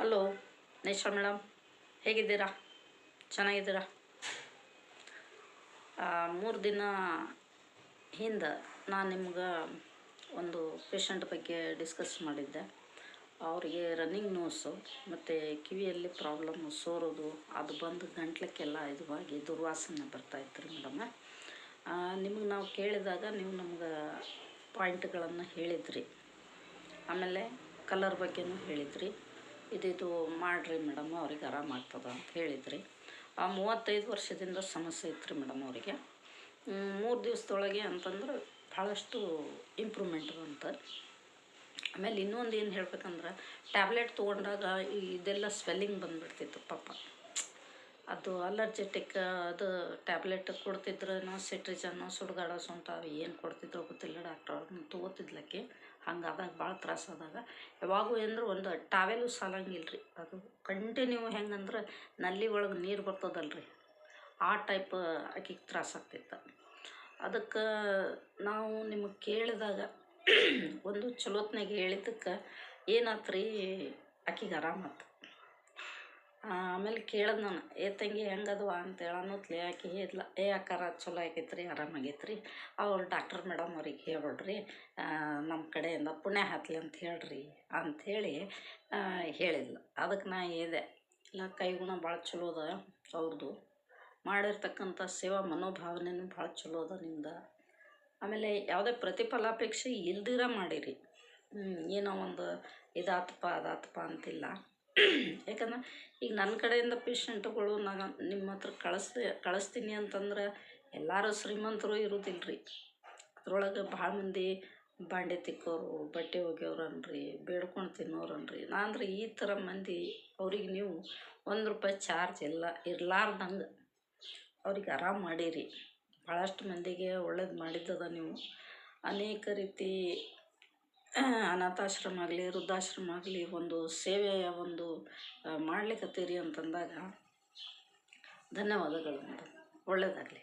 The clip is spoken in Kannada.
Hello ನೇಶ್ವರ madam. ಹೇಗಿದ್ದೀರಾ? ಚೆನ್ನಾಗಿದ್ದೀರಾ? ಮೂರು ದಿನ ಹಿಂದೆ ನಾನು ನಿಮ್ಗೆ ಒಂದು ಪೇಷಂಟ್ ಬಗ್ಗೆ ಡಿಸ್ಕಸ್ ಮಾಡಿದ್ದೆ. ಅವರಿಗೆ ರನ್ನಿಂಗ್ ನೋಸು ಮತ್ತು ಕಿವಿಯಲ್ಲಿ ಪ್ರಾಬ್ಲಮ್ ಸೋರೋದು, ಅದು ಬಂದು ಗಂಟ್ಲಕ್ಕೆಲ್ಲ ಇದುವಾಗಿ ದುರ್ವಾಸನೆ ಬರ್ತಾಯಿತ್ತು ರೀ ಮೇಡಮ. ನಿಮಗೆ ನಾವು ಕೇಳಿದಾಗ ನೀವು ನಮ್ಗೆ ಪಾಯಿಂಟ್ಗಳನ್ನು ಹೇಳಿದ್ರಿ. ಆಮೇಲೆ ಕಲರ್ ಬಗ್ಗೆನೂ ಹೇಳಿದ್ರಿ. ಇದಿದು ಮಾಡಿರಿ ಮೇಡಮ್, ಅವ್ರಿಗೆ ಆರಾಮಾಗ್ತದೆ ಅಂತ ಹೇಳಿದ್ರಿ. ಆ ಮೂವತ್ತೈದು ವರ್ಷದಿಂದ ಸಮಸ್ಯೆ ಇತ್ತು ರೀ ಮೇಡಮ್ ಅವರಿಗೆ. ಮೂರು ದಿವಸದೊಳಗೆ ಅಂತಂದ್ರೆ ಭಾಳಷ್ಟು ಇಂಪ್ರೂವ್ಮೆಂಟ್ ಅಂತ ಆಮೇಲೆ ಇನ್ನೊಂದು ಏನು ಹೇಳ್ಬೇಕಂದ್ರೆ, ಟ್ಯಾಬ್ಲೆಟ್ ತೊಗೊಂಡಾಗ ಇದೆಲ್ಲ ಸ್ವೆಲ್ಲಿಂಗ್ ಬಂದುಬಿಡ್ತಿತ್ತು ಪಾಪ. ಅದು ಅಲರ್ಜೆಟಿಕ್, ಅದು ಟ್ಯಾಬ್ಲೆಟ್ ಕೊಡ್ತಿದ್ರೇನೋ ಸಿಟ್ರಿಜನ್ನು ಸುಡ್ಗಾಡ ಸೊಂಟ ಅವು ಏನು ಕೊಡ್ತಿದ್ರೋ ಗೊತ್ತಿಲ್ಲ ಡಾಕ್ಟ್ರ್ ಅವ್ರನ್ನ ತೊಗೋತಿದ್ಲಕ್ಕೆ. ಹಂಗಾದಾಗ ಭಾಳ ತ್ರಾಸ ಆದಾಗ. ಯಾವಾಗೂ ಅಂದ್ರೆ ಒಂದು ಟಾವೆಲು ಸಾಲಂಗಿಲ್ಲ ರೀ ಅದು ಕಂಟಿನ್ಯೂ ಹೆಂಗಂದ್ರೆ ನಲ್ಲಿ ಒಳಗೆ ನೀರು ಬರ್ತದಲ್ಲ ರೀ ಆ ಟೈಪ್ ಆಕಿಗೆ ತ್ರಾಸ ಆಗ್ತಿತ್ತು. ಅದಕ್ಕೆ ನಾವು ನಿಮಗೆ ಕೇಳಿದಾಗ ಒಂದು ಚಲೋತ್ನಾಗ ಹೇಳಿದ್ದಕ್ಕೆ ಏನಾತ್ರಿ, ಆಕಿಗೆ ಆರಾಮಾತು. ಆಮೇಲೆ ಕೇಳಿದೆ ನಾನು, ಏ ತಂಗಿ ಹೆಂಗದು ಅಂತೇಳಿ ಅನ್ನೋತ್ಲೆ ಆಕೆ ಹೇಳಿದ್ಲ ಏ ಅಕ್ಕಾರ ಚಲೋ ಆಗೈತೆ ರೀ ಆರಾಮಾಗೈತೆ ರೀ ಅವ್ರು ಡಾಕ್ಟರ್ ಮೇಡಮ್ ಅವ್ರಿಗೆ ಹೇಳ್ಬಿಡ್ರಿ ನಮ್ಮ ಕಡೆಯಿಂದ ಪುಣ್ಯ ಹತ್ಲಿ ಅಂತ ಹೇಳ್ರಿ. ಅಂಥೇಳಿ ಹೇಳಿದ್ಲು. ಅದಕ್ಕೆ ನಾ ಇದೆ ಇಲ್ಲ, ಕೈಗುಣ ಭಾಳ ಚಲೋ ಅದ ಅವ್ರದ್ದು ಮಾಡಿರ್ತಕ್ಕಂಥ ಸೇವಾ ಮನೋಭಾವನೆನೂ ಭಾಳ ಚಲೋ ಅದ ನಿಮ್ದು ಆಮೇಲೆ ಯಾವುದೇ ಪ್ರತಿಫಲಾಪೇಕ್ಷೆ ಇಲ್ದಿರ ಮಾಡಿರಿ. ಏನೋ ಒಂದು ಇದಾತಪ್ಪ, ಅದಾತಪ್ಪ ಅಂತಿಲ್ಲ. ಯಾಕಂದ್ರೆ ಈಗ ನನ್ನ ಕಡೆಯಿಂದ ಪೇಶೆಂಟ್ಗಳು ನಾನು ನಿಮ್ಮ ಹತ್ರ ಕಳಿಸ್ದೆ, ಕಳಿಸ್ತೀನಿ ಅಂತಂದ್ರೆ ಎಲ್ಲರೂ ಶ್ರೀಮಂತರು ಇರೋದಿಲ್ಲ ರೀ ಅದ್ರೊಳಗೆ ಭಾಳ ಮಂದಿ ಬಾಂಡೆ ತಿಕ್ಕೋರು, ಬಟ್ಟೆ ಒಗೆಯೋರು ಅನ್ರಿ ಬೇಡ್ಕೊಂಡು ತಿನ್ನೋರು ಅನ್ರಿ ನಾ ಅಂದ್ರೆ ಈ ಥರ ಮಂದಿ ಅವ್ರಿಗೆ ನೀವು ಒಂದು ರೂಪಾಯಿ ಚಾರ್ಜ್ ಇಲ್ಲ, ಇರ್ಲಾರ್ದಂಗೆ ಅವ್ರಿಗೆ ಆರಾಮ ಮಾಡಿರಿ. ಭಾಳಷ್ಟು ಮಂದಿಗೆ ಒಳ್ಳೇದು ಮಾಡಿದ್ದದ ನೀವು. ಅನೇಕ ರೀತಿ ಅನಾಥಾಶ್ರಮ ಆಗಲಿ ವೃದ್ಧಾಶ್ರಮ ಆಗಲಿ ಒಂದು ಸೇವೆಯ ಒಂದು ಮಾಡ್ಲಿಕತ್ತೀರಿ ಅಂತಂದಾಗ ಧನ್ಯವಾದಗಳು ಒಳ್ಳೆಯದಾಗಲಿ